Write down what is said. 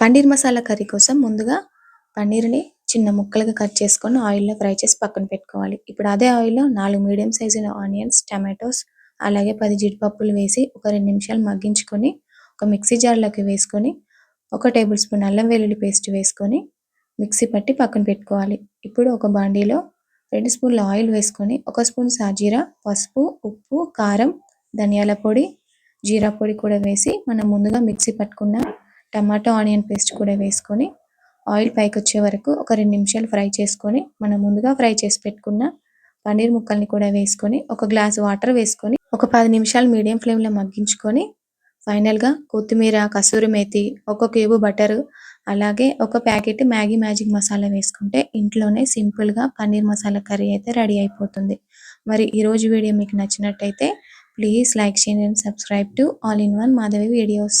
Paneer masala curry కోసం ముందుగా పన్నీర్ని చిన్న ముక్కలుగా కట్ చేసుకొని ఆయిల్లో ఫ్రై చేసి పక్కన పెట్టుకోవాలి. ఇప్పుడు అదే ఆయిల్లో నాలుగు మీడియం సైజు ఆనియన్స్ టమాటోస్ అలాగే పది జీడిపప్పులు వేసి ఒక రెండు నిమిషాలు మగ్గించుకొని ఒక మిక్సీ జార్లోకి వేసుకొని ఒక టేబుల్ స్పూన్ అల్లం వెల్లుల్లి పేస్ట్ వేసుకొని మిక్సీ పట్టి పక్కన పెట్టుకోవాలి. ఇప్పుడు ఒక బాండీలో రెండు స్పూన్ల ఆయిల్ వేసుకొని ఒక స్పూన్ సాజీరా పసుపు ఉప్పు కారం ధనియాల పొడి జీరా పొడి కూడా వేసి మనం ముందుగా మిక్సీ పట్టుకున్న టమాటో ఆనియన్ పేస్ట్ కూడా వేసుకొని ఆయిల్ పైకి వచ్చే వరకు ఒక రెండు నిమిషాలు ఫ్రై చేసుకొని మనం ముందుగా ఫ్రై చేసి పెట్టుకున్న పన్నీర్ ముక్కల్ని కూడా వేసుకొని ఒక గ్లాస్ వాటర్ వేసుకొని ఒక పది నిమిషాలు మీడియం ఫ్లేమ్లో మగ్గించుకొని ఫైనల్గా కొత్తిమీర కసూరి మేతి ఒక క్యూబ్ బటర్ అలాగే ఒక ప్యాకెట్ మ్యాగీ మ్యాజిక్ మసాలా వేసుకుంటే ఇంట్లోనే సింపుల్గా పన్నీర్ మసాలా కర్రీ అయితే రెడీ అయిపోతుంది. మరి ఈరోజు వీడియో మీకు నచ్చినట్టయితే ప్లీజ్ లైక్ చేయండి and subscribe to all in one Madhavi videos.